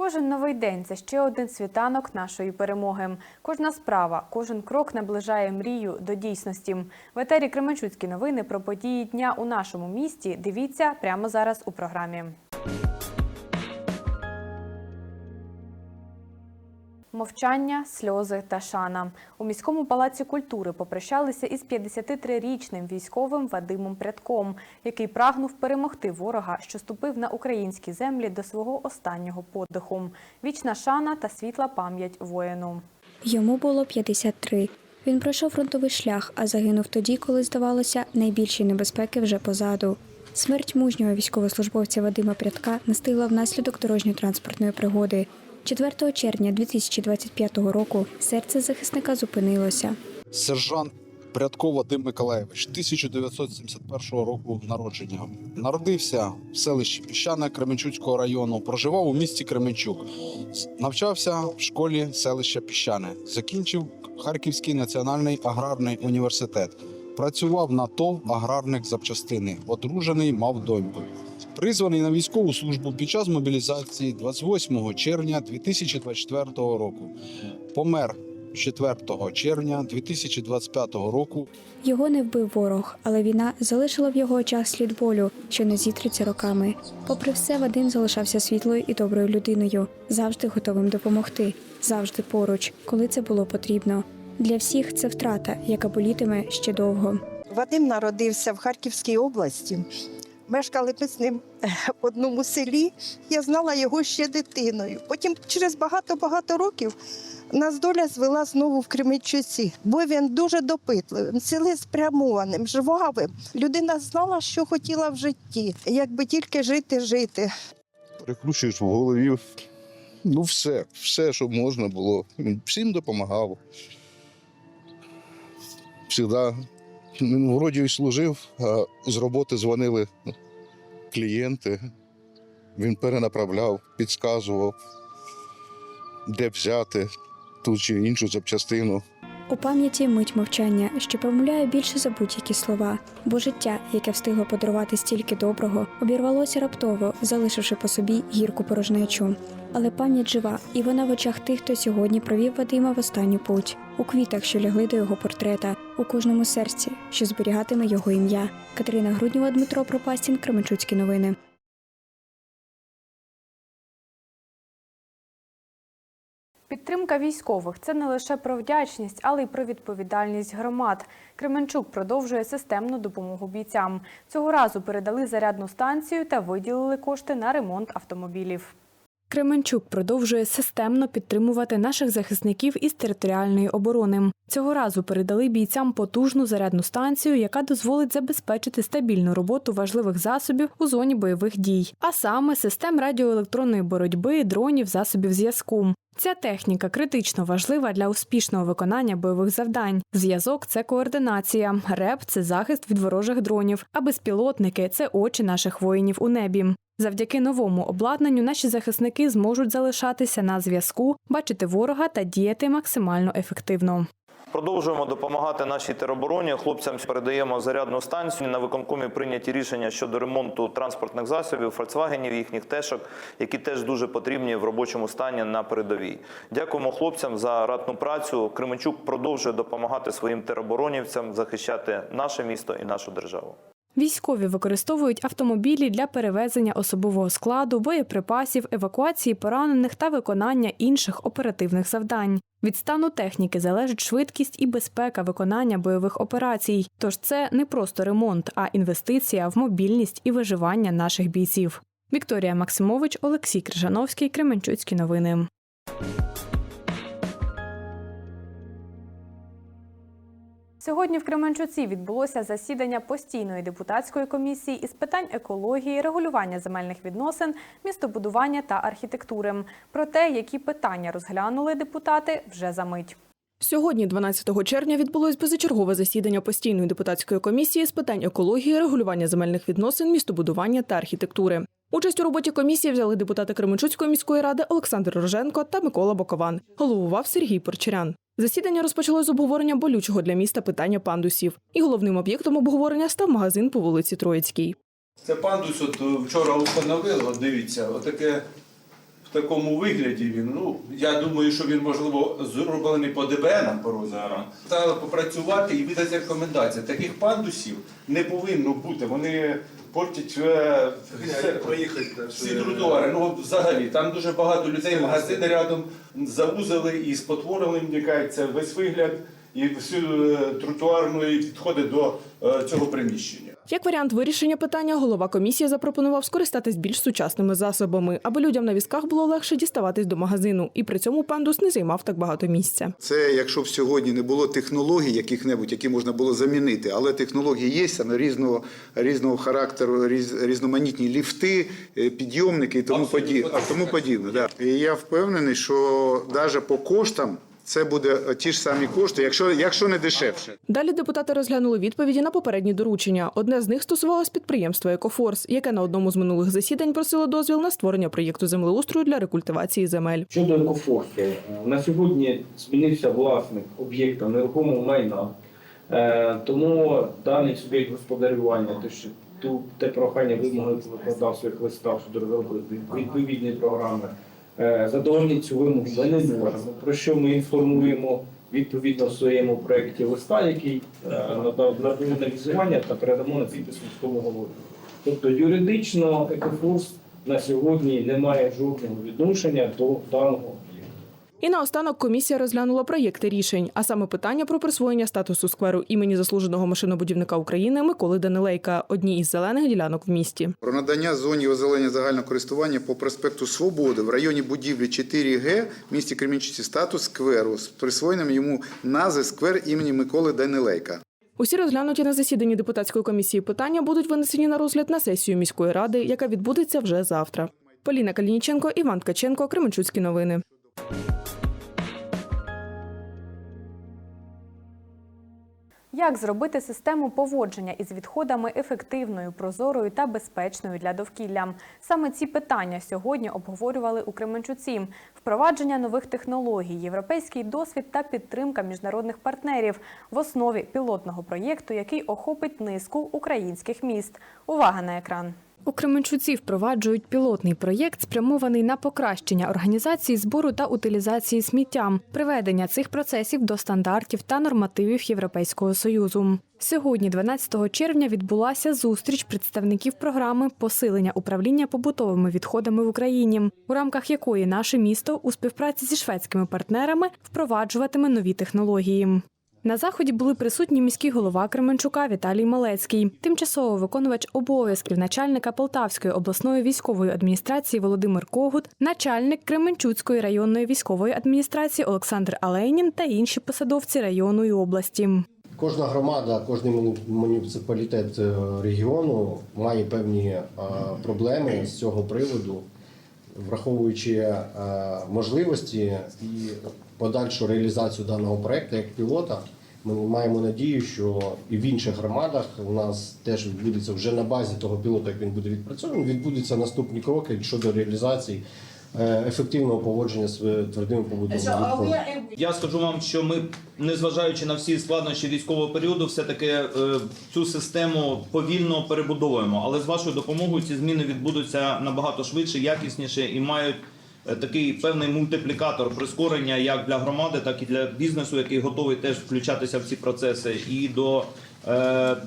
Кожен новий день це ще один світанок нашої перемоги. Кожна справа, кожен крок наближає мрію до дійсності. В етері Кременчуцькі новини про події дня у нашому місті. Дивіться прямо зараз у програмі. Мовчання, сльози та шана у міському палаці культури попрощалися із 53-річним військовим Вадимом Прядком, який прагнув перемогти ворога, що ступив на українські землі до свого останнього подиху. Вічна шана та світла пам'ять воїну. Йому було 53. Він пройшов фронтовий шлях, а загинув тоді, коли, здавалося, найбільші небезпеки вже позаду. Смерть мужнього військовослужбовця Вадима Прядка настигла внаслідок дорожньо-транспортної пригоди. 4 червня 2025 року серце захисника зупинилося. Сержант Прядков Вадим Миколаєвич, 1971 року народження. Народився в селищі Піщане Кременчуцького району. Проживав у місті Кременчук. Навчався в школі селища Піщане. Закінчив Харківський національний аграрний університет. Працював на ТОВ аграрних запчастини. Одружений, мав доньку. Призваний на військову службу під час мобілізації 28 червня 2024 року. Помер 4 червня 2025 року Його не вбив ворог, але війна залишила в його очах слід болю, що не зітреться роками. Попри все, Вадим залишався світлою і доброю людиною, завжди готовим допомогти, завжди поруч, коли це було потрібно. Для всіх це втрата, яка болітиме ще довго. Вадим народився в Харківській області. Мешкали ми з ним в одному селі. Я знала його ще дитиною. Потім, через багато-багато років, нас доля звела знову в Кременчуці, бо він дуже допитливим, цілеспрямованим, жвавим. Людина знала, що хотіла в житті, якби тільки жити, жити. перекручуєш в голові. Ну, все, все, що можна було. Всім допомагав. Всегда він вроді і служив, а з роботи дзвонили клієнти. Він перенаправляв, підказував, де взяти ту чи іншу запчастину. У пам'яті мить мовчання, що помиляє більше за будь-які слова, бо життя, яке встигло подарувати стільки доброго, обірвалося раптово, залишивши по собі гірку порожнечу. Але пам'ять жива, і вона в очах тих, хто сьогодні провів Вадима в останню путь, у квітах, що лягли до його портрета, у кожному серці, що зберігатиме його ім'я. Катерина Груднєва, Дмитро Пропастін, Кременчуцькі новини. Підтримка військових це не лише про вдячність, але й про відповідальність громад. Кременчук продовжує системну допомогу бійцям. Цього разу передали зарядну станцію та виділили кошти на ремонт автомобілів. Кременчук продовжує системно підтримувати наших захисників із територіальної оборони. Цього разу передали бійцям потужну зарядну станцію, яка дозволить забезпечити стабільну роботу важливих засобів у зоні бойових дій, а саме систем радіоелектронної боротьби, дронів, засобів зв'язку. Ця техніка критично важлива для успішного виконання бойових завдань. Зв'язок це координація, реп це захист від ворожих дронів, а безпілотники це очі наших воїнів у небі. Завдяки новому обладнанню наші захисники зможуть залишатися на зв'язку, бачити ворога та діяти максимально ефективно. Продовжуємо допомагати нашій теробороні. Хлопцям передаємо зарядну станцію. На виконкомі прийняті рішення щодо ремонту транспортних засобів, фольксвагенів, їхніх тешок, які теж дуже потрібні в робочому стані на передовій. Дякуємо хлопцям за ратну працю. Кременчук продовжує допомагати своїм тероборонівцям захищати наше місто і нашу державу. Військові використовують автомобілі для перевезення особового складу, боєприпасів, евакуації поранених та виконання інших оперативних завдань. Від стану техніки залежить швидкість і безпека виконання бойових операцій. Тож це не просто ремонт, а інвестиція в мобільність і виживання наших бійців. Вікторія Максимович, Олексій Крижановський, Кременчуцькі новини. Сьогодні в Кременчуці відбулося засідання постійної депутатської комісії із питань екології, регулювання земельних відносин, містобудування та архітектури. Про те, які питання розглянули депутати, вже за мить. Сьогодні, 12 червня, відбулось позачергове засідання постійної депутатської комісії з питань екології, регулювання земельних відносин, містобудування та архітектури. Участь у роботі комісії взяли депутати Кременчуцької міської ради Олександр Роженко та Микола Бокован. Головував Сергій Порчарян. Засідання розпочалось з обговорення болючого для міста питання пандусів. І головним об'єктом обговорення став магазин по вулиці Троїцькій. Це пандус от е, вчора установили. от дивіться, отаке в такому вигляді він. Ну я думаю, що він можливо зроблений по ДБНам по розмірам. Треба попрацювати і видати рекомендації. Таких пандусів не повинно бути. Вони портять е, все- всі тротуари. Ну взагалі там дуже багато людей, магазини рядом заузили і спотворили, мені кажеться, весь вигляд і всю е, тротуарну і підходи до е, цього приміщення. Як варіант вирішення питання, голова комісії запропонував скористатись більш сучасними засобами, аби людям на візках було легше діставатись до магазину, і при цьому пандус не займав так багато місця. Це якщо б сьогодні не було технологій яких-небудь, які можна було замінити, але технології є саме різного, різного характеру, різ, різноманітні ліфти, е, підйомники і тому подібне. Тому подібне да. І я впевнений, що навіть по коштам це буде ті ж самі кошти, якщо, якщо не дешевше. Далі депутати розглянули відповіді на попередні доручення. Одне з них стосувалось підприємства Екофорс, яке на одному з минулих засідань просило дозвіл на створення проєкту землеустрою для рекультивації земель. Щодо екофорсу, е, на сьогодні змінився власник об'єкта нерухомого майна, Е, тому даний суб'єкт господарювання, те, що ту те прохання вимоги викладав своїх листах щодо розробити відповідні програми, е, задовольнити цю вимогу не можемо. Про що ми інформуємо відповідно в своєму проєкті листа, який е, надав на візування та передамо на підпис міському голові. Тобто юридично екофорс на сьогодні не має жодного відношення до даного. І наостанок комісія розглянула проєкти рішень, а саме питання про присвоєння статусу скверу імені заслуженого машинобудівника України Миколи Данилейка, одній із зелених ділянок в місті. Про надання зоні озеленення загального користування по проспекту Свободи в районі будівлі 4Г в місті Кремінчуці статус скверу з присвоєнням йому назви сквер імені Миколи Данилейка. Усі розглянуті на засіданні депутатської комісії питання будуть винесені на розгляд на сесію міської ради, яка відбудеться вже завтра. Поліна Калініченко, Іван Ткаченко, Кременчуцькі новини. Як зробити систему поводження із відходами ефективною, прозорою та безпечною для довкілля? Саме ці питання сьогодні обговорювали у Кременчуці. Впровадження нових технологій, європейський досвід та підтримка міжнародних партнерів в основі пілотного проєкту, який охопить низку українських міст. Увага на екран. У Кременчуці впроваджують пілотний проєкт, спрямований на покращення організації збору та утилізації сміття, приведення цих процесів до стандартів та нормативів Європейського союзу. Сьогодні, 12 червня, відбулася зустріч представників програми посилення управління побутовими відходами в Україні, у рамках якої наше місто у співпраці зі шведськими партнерами впроваджуватиме нові технології. На заході були присутні міський голова Кременчука Віталій Малецький, тимчасово виконувач обов'язків начальника Полтавської обласної військової адміністрації Володимир Когут, начальник Кременчуцької районної військової адміністрації Олександр Алейнін та інші посадовці району і області. Кожна громада, кожен муніципалітет е, регіону має певні е, проблеми з цього приводу, враховуючи е, можливості і подальшу реалізацію даного проекту як пілота. Ми маємо надію, що і в інших громадах у нас теж відбудеться вже на базі того пілота, як він буде відпрацьований, відбудуться наступні кроки щодо реалізації е, ефективного поводження з е, твердими відходами. Я скажу вам, що ми, незважаючи на всі складнощі військового періоду, все-таки е, цю систему повільно перебудовуємо. Але з вашою допомогою ці зміни відбудуться набагато швидше, якісніше і мають такий певний мультиплікатор прискорення як для громади, так і для бізнесу, який готовий теж включатися в ці процеси, і до е,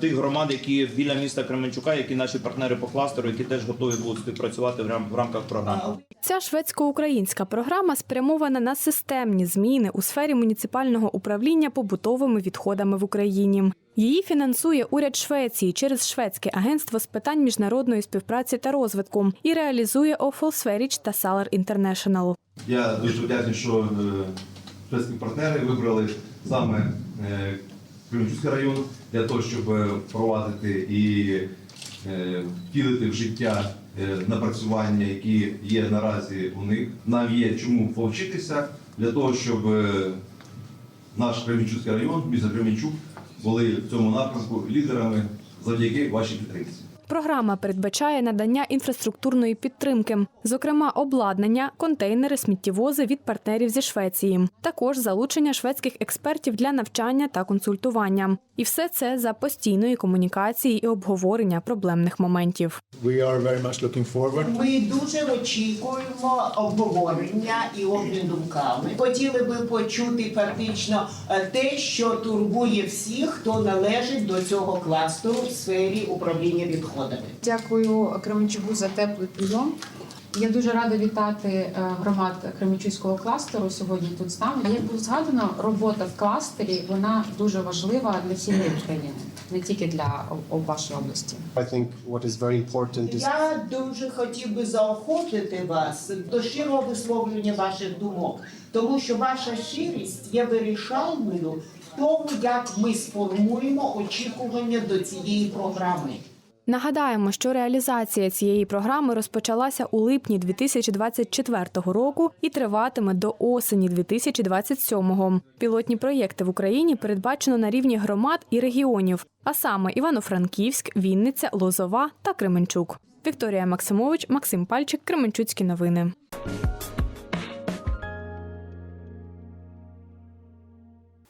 тих громад, які біля міста Кременчука, які наші партнери по кластеру, які теж готові будуть співпрацювати в рамках програми. Ця шведсько-українська програма спрямована на системні зміни у сфері муніципального управління побутовими відходами в Україні. Її фінансує уряд Швеції через шведське агентство з питань міжнародної співпраці та розвитку і реалізує Офол Сферіч та Салар Інтернешнл. Я дуже вдячний, що е, шведські партнери вибрали саме е, Кременчуцький район для того, щоб е, впровадити і е, втілити в життя е, напрацювання, які є наразі у них. Нам є чому повчитися для того, щоб наш Кременчуцький район, місто Кременчук, були в цьому напрямку лідерами завдяки вашій підтримці. Програма передбачає надання інфраструктурної підтримки, зокрема обладнання, контейнери, сміттєвози від партнерів зі Швеції, також залучення шведських експертів для навчання та консультування. І все це за постійної комунікації і обговорення проблемних моментів. We are very much looking forward. Ми дуже очікуємо обговорення і обмін думками. Хотіли би почути фактично е, те, що турбує всіх, хто належить до цього кластеру в сфері управління відходами. Дякую Кременчугу за теплий прийом. Я дуже рада вітати е, громад Кременчуцького кластеру сьогодні тут з нами. Як було згадано, робота в кластері вона дуже важлива для всієї України, не тільки для вашої області. I think what is very important is Я дуже хотів би заохотити вас до щирого висловлювання ваших думок, тому що ваша щирість є вирішальною в тому, як ми сформуємо очікування до цієї програми. Нагадаємо, що реалізація цієї програми розпочалася у липні 2024 року і триватиме до осені 2027. Пілотні проєкти в Україні передбачено на рівні громад і регіонів, а саме Івано-Франківськ, Вінниця, Лозова та Кременчук. Вікторія Максимович, Максим Пальчик, Кременчуцькі новини.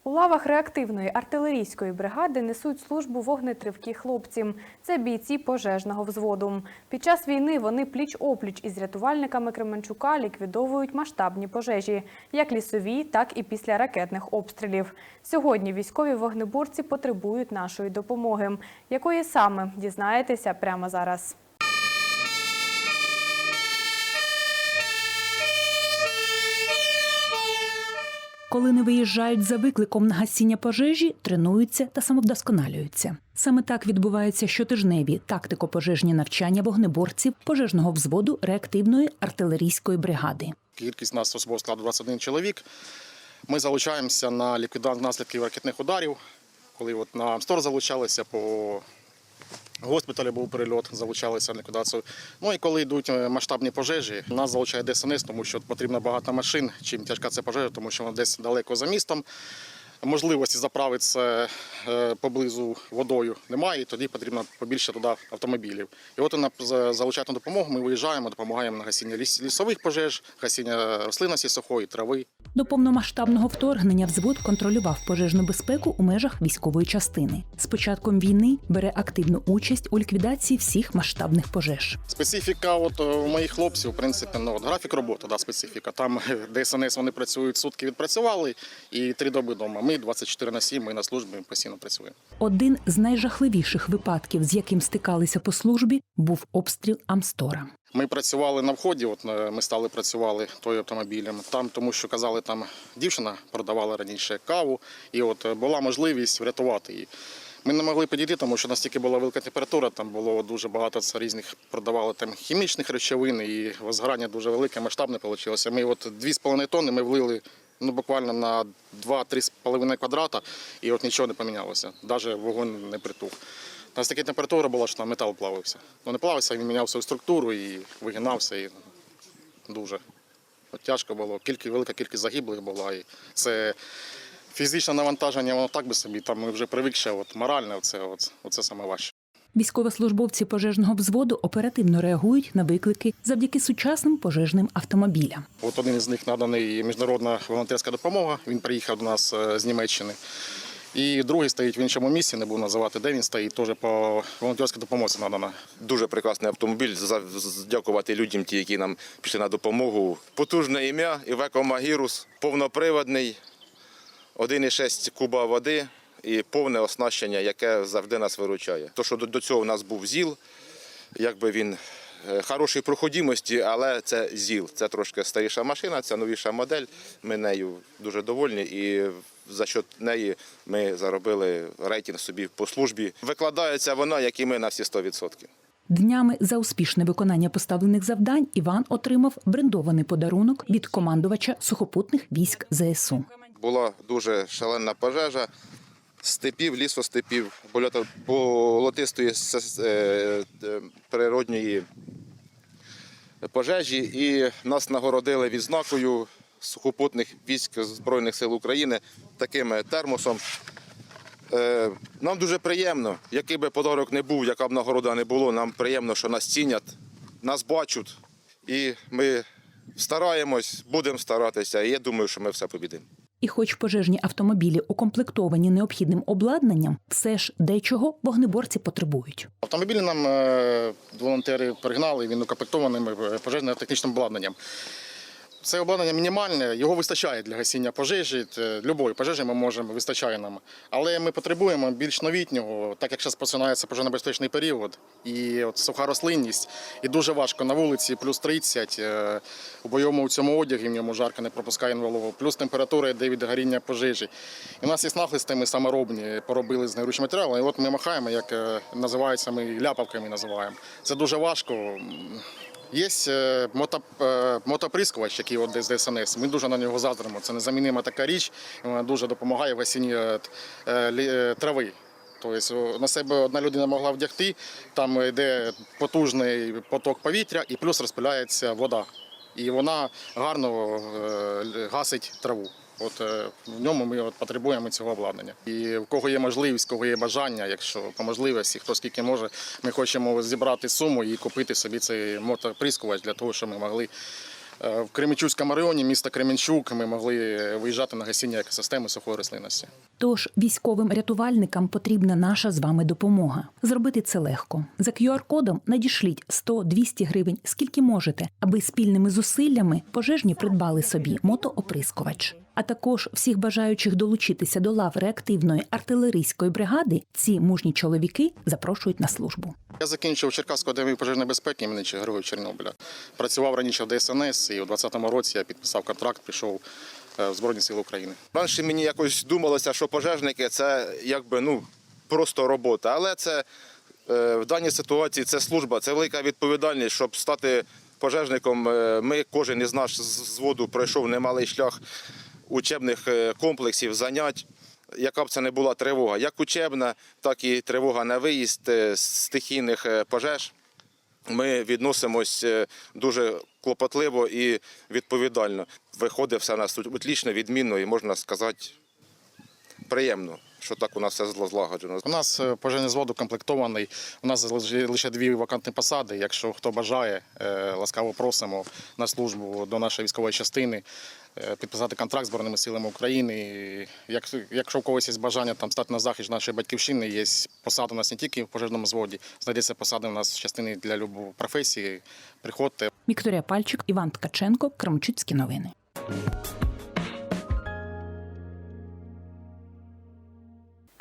У лавах реактивної артилерійської бригади несуть службу вогнетривкі хлопці. Це бійці пожежного взводу. Під час війни вони пліч-опліч із рятувальниками Кременчука ліквідовують масштабні пожежі, як лісові, так і після ракетних обстрілів. Сьогодні військові вогнеборці потребують нашої допомоги. Якої саме дізнаєтеся прямо зараз. Коли не виїжджають за викликом на гасіння пожежі, тренуються та самовдосконалюються. Саме так відбуваються щотижневі тактико-пожежні навчання вогнеборців пожежного взводу реактивної артилерійської бригади. Кількість нас особового складу 21 чоловік. Ми залучаємося на ліквідацію наслідків ракетних ударів. Коли от на Амстор залучалися по госпіталі був перельот, залучалися на ліквідацію. Ну і коли йдуть е, масштабні пожежі, нас залучає ДСНС, тому що потрібно багато машин. Чим тяжка це пожежа, тому що вона десь далеко за містом. Можливості заправитися е, поблизу водою немає, і тоді потрібно побільше туди автомобілів. І от на залучати на допомогу ми виїжджаємо, допомагаємо на гасіння лісових пожеж, гасіння рослинності сухої, трави. До повномасштабного вторгнення взвод контролював пожежну безпеку у межах військової частини. З початком війни бере активну участь у ліквідації всіх масштабних пожеж. Специфіка от е, у моїх хлопців, в принципі, ну, от графік роботи, да, специфіка. Там е, ДСНС вони працюють сутки відпрацювали і три доби вдома. Ми 24 на 7, ми на службі постійно працюємо. Один з найжахливіших випадків, з яким стикалися по службі, був обстріл Амстора. Ми працювали на вході, от е, ми стали працювали той автомобілем. Там, тому що казали, там дівчина продавала раніше каву, і от е, була можливість врятувати її. Ми не могли підійти, тому що настільки була велика температура, там було дуже багато різних продавали там хімічних речовин, і возгорання дуже велике, масштабне вийшло. Ми от 2,5 тонни ми влили ну, буквально на 2-3,5 квадрата, і от нічого не помінялося. Навіть вогонь не притух. У нас така температура була, що там метал плавився. Ну не плавився, він міняв свою структуру і вигинався. І дуже От тяжко було. Кілька, велика кількість загиблих була. І це фізичне навантаження, воно так би собі. Там ми вже привикши, от моральне, оце, от, оце саме. Військовослужбовці пожежного взводу оперативно реагують на виклики завдяки сучасним пожежним автомобілям. От один із них наданий міжнародна волонтерська допомога. Він приїхав до нас е, з Німеччини. І другий стоїть в іншому місці, не буду називати, де він стоїть, теж по волонтерській допомозі надана. Дуже прекрасний автомобіль. За- з- Дякувати людям, ті, які нам пішли на допомогу. Потужне ім'я Івеко Магірус, повноприводний, 1,6 куба води і повне оснащення, яке завжди нас виручає. То, що до, цього у нас був ЗІЛ, якби він е, хорошої проходимості, але це ЗІЛ. Це трошки старіша машина, це новіша модель. Ми нею дуже довольні і за счет неї ми заробили рейтинг собі по службі. Викладається вона, як і ми, на всі 100%. Днями за успішне виконання поставлених завдань Іван отримав брендований подарунок від командувача сухопутних військ ЗСУ. була дуже шалена пожежа степів, лісостепів, болотистої е, природньої пожежі. І нас нагородили відзнакою сухопутних військ Збройних сил України таким термосом. Е, Нам дуже приємно, який би подарок не був, яка б нагорода не було, нам приємно, що нас цінять, нас бачать. І ми стараємось, будемо старатися. І я думаю, що ми все побідемо. І хоч пожежні автомобілі укомплектовані необхідним обладнанням, все ж дечого вогнеборці потребують. Автомобілі нам е, волонтери пригнали, він укомплектований е, пожежно-технічним обладнанням. Це обладнання мінімальне, його вистачає для гасіння пожежі. Любої пожежі ми можемо, вистачає нам. Але ми потребуємо більш новітнього, так як зараз починається пожежно-безпечний період, і от суха рослинність, і дуже важко на вулиці, плюс 30, е, у бойовому у цьому одягі в ньому жарко не пропускає вологу, плюс температура йде від горіння пожежі. І у нас є нахлисти, ми саморобні, поробили з неручного матеріалу, і от ми махаємо, як е, називається, ми ляпавками називаємо. Це дуже важко. Є е, е, мотоприскувач, який от десь ДСНС. Ми дуже на нього заздримо. Це незамінима така річ, вона дуже допомагає в осінні е, трави. Тобто на себе одна людина могла вдягти, там йде потужний поток повітря і плюс розпиляється вода. І вона гарно гасить траву. От е, в ньому ми от потребуємо цього обладнання. І в кого є можливість, кого є бажання, якщо по можливості, хто скільки може, ми хочемо зібрати суму і купити собі цей мотоприскувач для того, щоб ми могли е, в Кременчуцькому районі, міста Кременчук, ми могли виїжджати на гасіння екосистеми сухої рослинності. Тож військовим рятувальникам потрібна наша з вами допомога. Зробити це легко. За QR-кодом надішліть 100-200 гривень, скільки можете, аби спільними зусиллями пожежні придбали собі мотооприскувач. А також всіх бажаючих долучитися до лав реактивної артилерійської бригади ці мужні чоловіки запрошують на службу. Я закінчив Черкаську академію пожежної безпеки імені Героїв Чорнобиля. Працював раніше в ДСНС, і у 2020 році я підписав контракт, пішов е, в Збройні Сили України. Раніше мені якось думалося, що пожежники це якби ну просто робота. Але це е, в даній ситуації це служба, це велика відповідальність, щоб стати пожежником. е, Ми кожен із нас з зводу пройшов немалий шлях учебних е, комплексів, занять. Яка б це не була тривога, як учебна, так і тривога на виїзд е, з стихійних е, пожеж. Ми відносимось дуже клопотливо і відповідально. Виходить все у нас тут отлично, відмінно і можна сказати приємно, що так у нас все злагоджено. У нас пожежний звод укомплектований. У нас лише- дві вакантні посади. Якщо хто бажає, ласкаво просимо на службу до нашої військової частини. Е, Підписати контракт з Збройними силами України. Як, якщо у когось є бажання там стати на захист нашої батьківщини, є посада у нас не тільки в пожежному зводі, знайдеться посада у нас в частини для любої професії. Приходьте. Вікторія Пальчик, Іван Ткаченко, Крамчуцькі новини.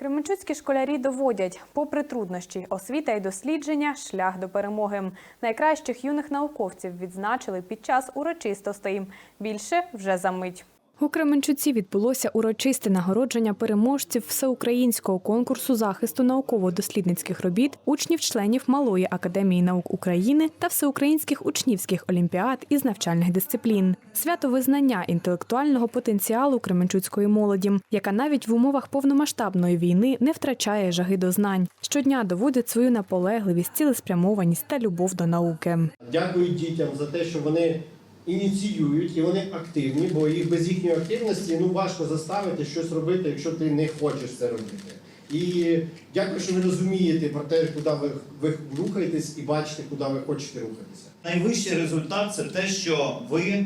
Кременчуцькі школярі доводять, попри труднощі, освіта і дослідження шлях до перемоги. Найкращих юних науковців відзначили під час урочистостей. Більше вже за мить. У Кременчуці відбулося урочисте нагородження переможців всеукраїнського конкурсу захисту науково-дослідницьких робіт учнів-членів Малої академії наук України та всеукраїнських учнівських олімпіад із навчальних дисциплін. Свято визнання інтелектуального потенціалу кременчуцької молоді, яка навіть в умовах повномасштабної війни не втрачає жаги до знань. Щодня доводить свою наполегливість, цілеспрямованість та любов до науки. Дякую дітям за те, що вони ініціюють і вони активні, бо їх без їхньої активності ну важко заставити щось робити, якщо ти не хочеш це робити. І дякую, що ви розумієте про те, куди ви, ви рухаєтесь, і бачите, куди ви хочете рухатися. Найвищий результат це те, що ви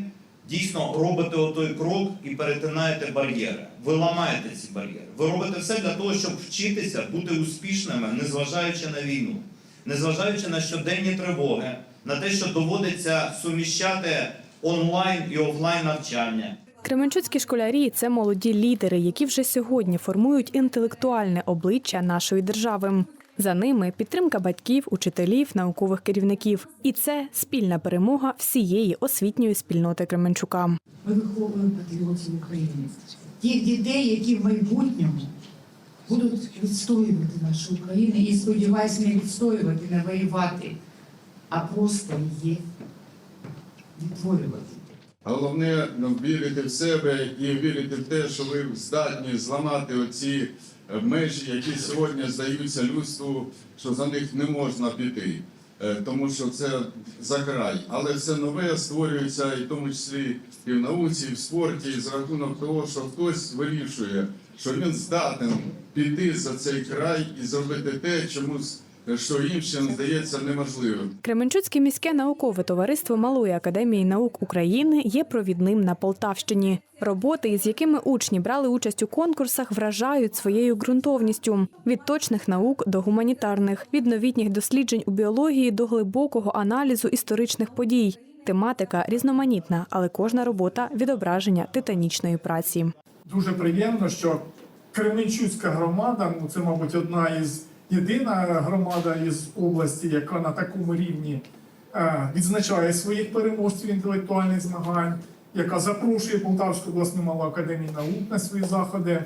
дійсно робите отой крок і перетинаєте бар'єри. Ви ламаєте ці бар'єри. Ви робите все для того, щоб вчитися бути успішними, незважаючи на війну, незважаючи на щоденні тривоги, на те, що доводиться суміщати онлайн і офлайн навчання. Кременчуцькі школярі це молоді лідери, які вже сьогодні формують інтелектуальне обличчя нашої держави. За ними підтримка батьків, учителів, наукових керівників. І це спільна перемога всієї освітньої спільноти Кременчука. Ми виховуємо патріотів України. Тих дітей, які в майбутньому будуть відстоювати нашу Україну і сподіваюся, не відстоювати, не воювати, а просто її відтворювати. Головне ну, вірити в себе і вірити в те, що ви здатні зламати оці е, межі, які сьогодні здаються людству, що за них не можна піти. Е, Тому що це за край. Але все нове створюється, і в тому числі і в науці, і в спорті, і за рахунок того, що хтось вирішує що він здатен піти за цей край і зробити те, чомусь, що іншим здається неможливим. Кременчуцьке міське наукове товариство Малої академії наук України є провідним на Полтавщині. Роботи, із якими учні брали участь у конкурсах, вражають своєю ґрунтовністю від точних наук до гуманітарних, від новітніх досліджень у біології до глибокого аналізу історичних подій. Тематика різноманітна, але кожна робота відображення титанічної праці. Дуже приємно, що Кременчуцька громада, ну це, мабуть, одна із єдина громада із області, яка на такому рівні е, відзначає своїх переможців інтелектуальних змагань, яка запрошує Полтавську обласну малу академію наук на свої заходи.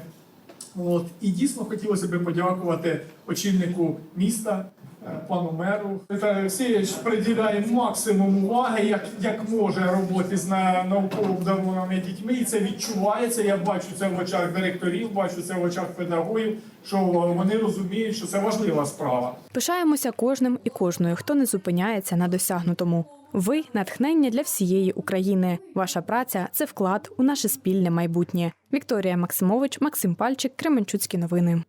От і дійсно хотілося б подякувати очільнику міста, пану меру. Віталій приділяє максимум уваги, як, як може роботи з на- науково обдарованими дітьми. І це відчувається. Я бачу це в очах директорів, бачу це в очах педагогів, що вони розуміють, що це важлива справа. Пишаємося кожним і кожною, хто не зупиняється на досягнутому. Ви натхнення для всієї України. Ваша праця це вклад у наше спільне майбутнє. Вікторія Максимович, Максим Пальчик, Кременчуцькі новини.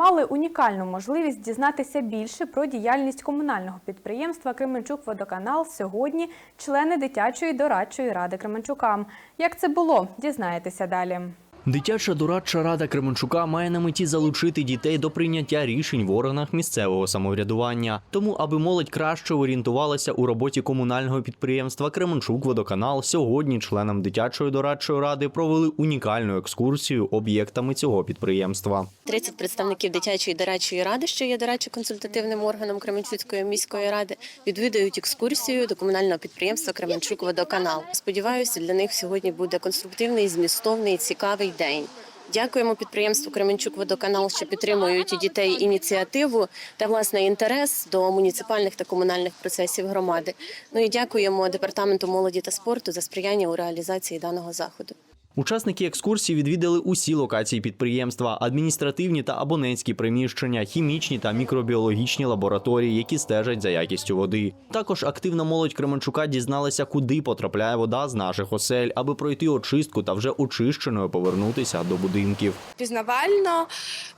Мали унікальну можливість дізнатися більше про діяльність комунального підприємства Кременчук Водоканал сьогодні члени дитячої дорадчої ради Кременчукам. Як це було, дізнаєтеся далі. Дитяча дорадча рада Кременчука має на меті залучити дітей до прийняття рішень в органах місцевого самоврядування. Тому, аби молодь краще орієнтувалася у роботі комунального підприємства Кременчук Водоканал, сьогодні членам дитячої дорадчої ради провели унікальну екскурсію об'єктами цього підприємства. 30 представників дитячої дорадчої ради, що є дорадчо-консультативним органом Кременчуцької міської ради, відвідують екскурсію до комунального підприємства Кременчук Водоканал. Сподіваюся, для них сьогодні буде конструктивний, змістовний, цікавий день. Дякуємо підприємству Кременчук Водоканал, що підтримують дітей ініціативу та власне інтерес до муніципальних та комунальних процесів громади. Ну і дякуємо департаменту молоді та спорту за сприяння у реалізації даного заходу. Учасники екскурсії відвідали усі локації підприємства, адміністративні та абонентські приміщення, хімічні та мікробіологічні лабораторії, які стежать за якістю води. Також активна молодь Кременчука дізналася, куди потрапляє вода з наших осель, аби пройти очистку та вже очищеною повернутися до будинків. пізнавально.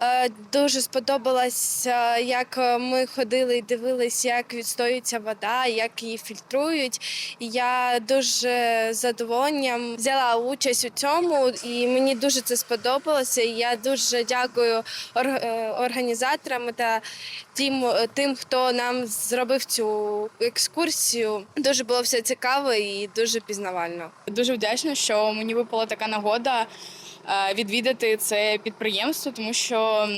Е, Дуже сподобалось, е, як ми ходили і дивились, як відстоюється вода, як її фільтрують. Я дуже задоволенням взяла участь у цьому, і мені дуже це сподобалося. І я дуже дякую е, організаторам та тим, тим, хто нам зробив цю екскурсію. Дуже було все цікаво і дуже пізнавально. Дуже вдячна, що мені випала така нагода е, відвідати це підприємство, тому що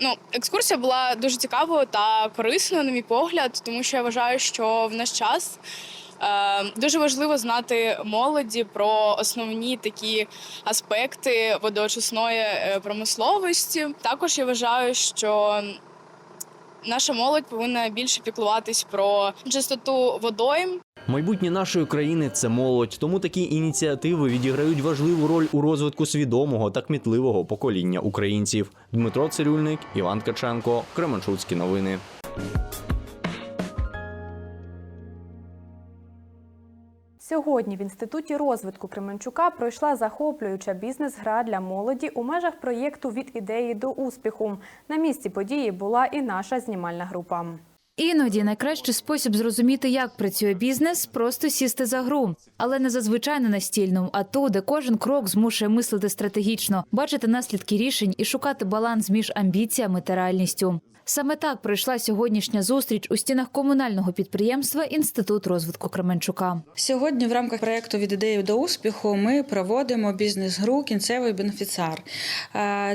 ну, екскурсія була дуже цікавою та корисною, на мій погляд, тому що я вважаю, що в наш час. Е, Дуже важливо знати молоді про основні такі аспекти водоочисної е, промисловості. Також я вважаю, що наша молодь повинна більше піклуватись про чистоту водойм, Майбутнє нашої країни це молодь, тому такі ініціативи відіграють важливу роль у розвитку свідомого та кмітливого покоління українців. Дмитро Цирюльник, Іван Каченко, Кременчуцькі новини. Сьогодні в інституті розвитку Кременчука пройшла захоплююча бізнес-гра для молоді у межах проєкту від ідеї до успіху. На місці події була і наша знімальна група. Іноді найкращий спосіб зрозуміти, як працює бізнес, просто сісти за гру, але не зазвичай не настільну, а ту, де кожен крок змушує мислити стратегічно, бачити наслідки рішень і шукати баланс між амбіціями та реальністю. Саме так пройшла сьогоднішня зустріч у стінах комунального підприємства Інститут розвитку Кременчука. Сьогодні в рамках проєкту від ідеї до успіху ми проводимо бізнес-гру Кінцевий бенефіціар.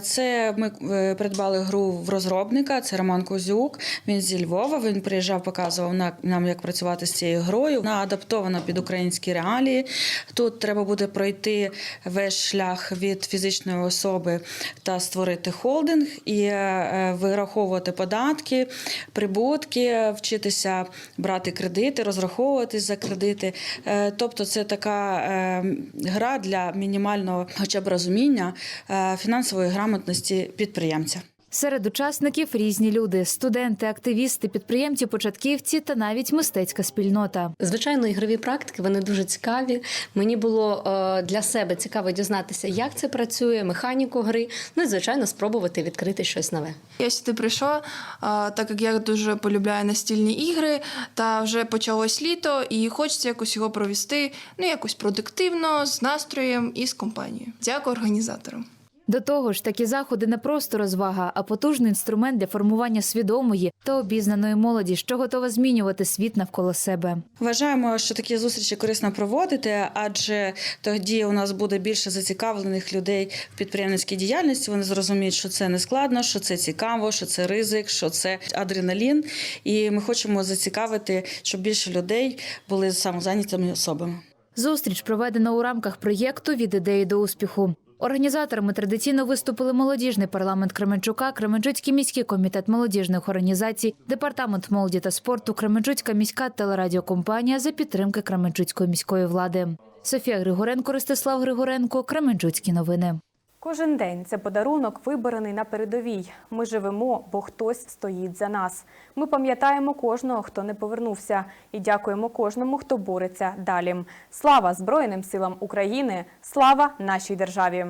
Це ми е, придбали гру в розробника. Це Роман Козюк. Він зі Львова. Він приїжджав, показував нам, як працювати з цією грою. Вона адаптована під українські реалії. Тут треба буде пройти весь шлях від фізичної особи та створити холдинг і е, вираховувати податки, прибутки, вчитися брати кредити, розраховуватись за кредити. Е, Тобто, це така е, гра для мінімального хоча б розуміння е, фінансової грамотності підприємця. Серед учасників різні люди: студенти, активісти, підприємці, початківці та навіть мистецька спільнота. Звичайно, ігрові практики вони дуже цікаві. Мені було е, для себе цікаво дізнатися, як це працює, механіку гри. Ну і звичайно, спробувати відкрити щось нове. Я сюди прийшла, а, так як я дуже полюбляю настільні ігри, та вже почалось літо, і хочеться якось його провести ну якось продуктивно, з настроєм і з компанією. Дякую організаторам. До того ж, такі заходи не просто розвага, а потужний інструмент для формування свідомої та обізнаної молоді, що готова змінювати світ навколо себе. Вважаємо, що такі зустрічі корисно проводити, адже тоді у нас буде більше зацікавлених людей в підприємницькій діяльності. Вони зрозуміють, що це не складно, що це цікаво, що це ризик, що це адреналін. І ми хочемо зацікавити, щоб більше людей були самозайнятими особами. Зустріч проведена у рамках проєкту від ідеї до успіху. Організаторами традиційно виступили молодіжний парламент Кременчука, Кременчуцький міський комітет молодіжних організацій, департамент молоді та спорту, Кременчуцька міська телерадіокомпанія за підтримки Кременчуцької міської влади. Софія Григоренко, Ростислав Григоренко, Кременчуцькі новини. Кожен день це подарунок, виборений на передовій. Ми живемо, бо хтось стоїть за нас. Ми пам'ятаємо кожного, хто не повернувся, і дякуємо кожному, хто бореться далі. Слава Збройним силам України! Слава нашій державі!